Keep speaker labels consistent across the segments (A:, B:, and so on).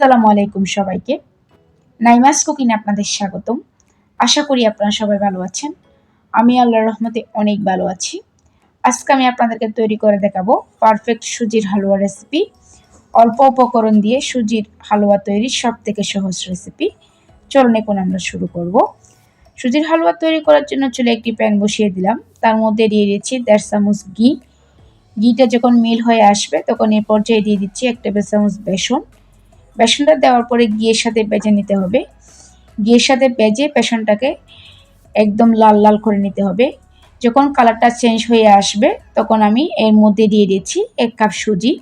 A: আসসালামু আলাইকুম সবাইকে। নাইমাস কুকিনে আপনাদের স্বাগতম। আশা করি আপনারা সবাই ভালো আছেন। আমি আল্লাহর রহমতে অনেক ভালো আছি। আজকে আমি আপনাদেরকে তৈরি করে দেখাবো পারফেক্ট সুজির হালুয়া রেসিপি অল্প উপকরণ দিয়ে সুজির হালুয়া তৈরির সব থেকে সহজ রেসিপি চলুন এখন আমরা শুরু করব। সুজির হালুয়া তৈরি করার জন্য চলে একটি প্যান বসিয়ে দিলাম। তার মধ্যে দিয়ে দিয়েছি দেড় চামচ ঘি। ঘিটা যখন মিল হয়ে আসবে তখন এ পর্যায়ে দিয়ে দিচ্ছি এক টেবিল চামচ বেসন। বেসনটা দেওয়ার পরে ঘিয়ের সাথে বেজে নিতে হবে। ঘিয়ের সাথে বেজে বেসনটাকে একদম লাল লাল করে নিতে হবে। যখন কালারটা চেঞ্জ হয়ে আসবে, তখন আমি এর মধ্যে দিয়ে দিচ্ছি এক কাপ সুজি।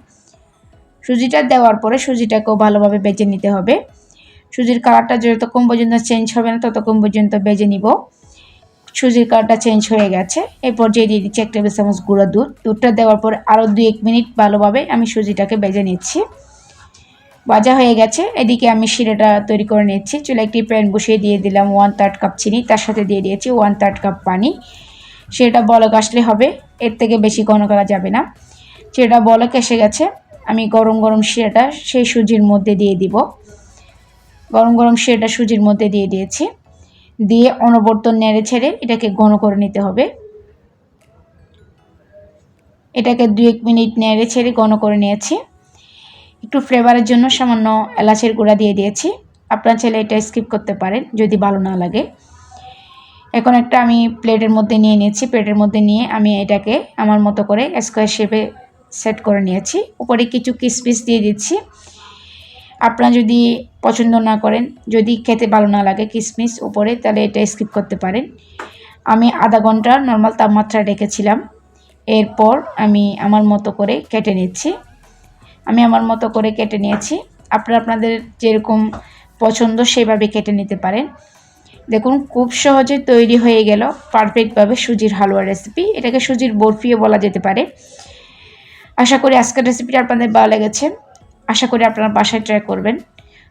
A: সুজিটা দেওয়ার পরে সুজিটাকেও ভালোভাবে বেজে নিতে হবে। সুজির কালারটা যতক্ষণ পর্যন্ত চেঞ্জ হবে না, ততক্ষণ পর্যন্ত বেজে নিব। সুজির কালারটা চেঞ্জ হয়ে গেছে। এই পর্যায়ে দিয়ে দিচ্ছি এক টেবিল চামচ গুঁড়ো দুধ। দুধটা দেওয়ার পরে আরও দু এক মিনিট ভালোভাবে আমি সুজিটাকে বেজে নিচ্ছি। ভাজা হয়ে গেছে। এদিকে আমি শিরাটা তৈরি করে নিচ্ছি। চুলে একটি প্যান বসিয়ে দিয়ে দিলাম ওয়ান থার্ড কাপ চিনি। তার সাথে দিয়ে দিয়েছি ওয়ান থার্ড কাপ পানি। সেটা বলক আসলে হবে, এর থেকে বেশি ঘন করা যাবে না। সেটা বলক এসে গেছে। আমি গরম গরম শিরাটা সেই সুজির মধ্যে দিয়ে দিব। গরম গরম শিরাটা সুজির মধ্যে দিয়ে দিয়েছি। দিয়ে অনবর্তন নেড়ে ছেড়ে এটাকে ঘন করে নিতে হবে। এটাকে দু এক মিনিট নেড়ে ছেড়ে ঘন করে নিয়েছি। একটু ফ্লেভারের জন্য সামান্য এলাচের গুঁড়া দিয়ে দিয়েছি। আপনার ছেলে এটা স্কিপ করতে পারেন, যদি ভালো না লাগে। এখন একটা আমি প্লেটের মধ্যে নিয়ে নিয়েছি। প্লেটের মধ্যে নিয়ে আমি এটাকে আমার মতো করে স্কোয়ার শেপে সেট করে নিয়েছি। উপরে কিছু কিসপিস দিয়ে দিচ্ছি। আপনারা যদি পছন্দ না করেন, যদি খেতে ভালো না লাগে কিসমিস উপরে, তাহলে এটা স্কিপ করতে পারেন। আমি আধা ঘণ্টা নর্মাল তাপমাত্রা রেখেছিলাম। এরপর আমি আমার মতো করে কেটে নিচ্ছি। আমি আমার মতো করে কেটে নিয়েছি। আপনারা আপনাদের যেরকম পছন্দ সেভাবে কেটে নিতে পারেন। দেখুন, খুব সহজে তৈরি হয়ে গেল পারফেক্টভাবে সুজির হালুয়া রেসিপি এটাকে সুজির বরফিও বলা যেতে পারে। আশা করি আজকের রেসিপিটা আপনাদের ভালো লেগেছে। আশা করি আপনারা বাসায় ট্রাই করবেন।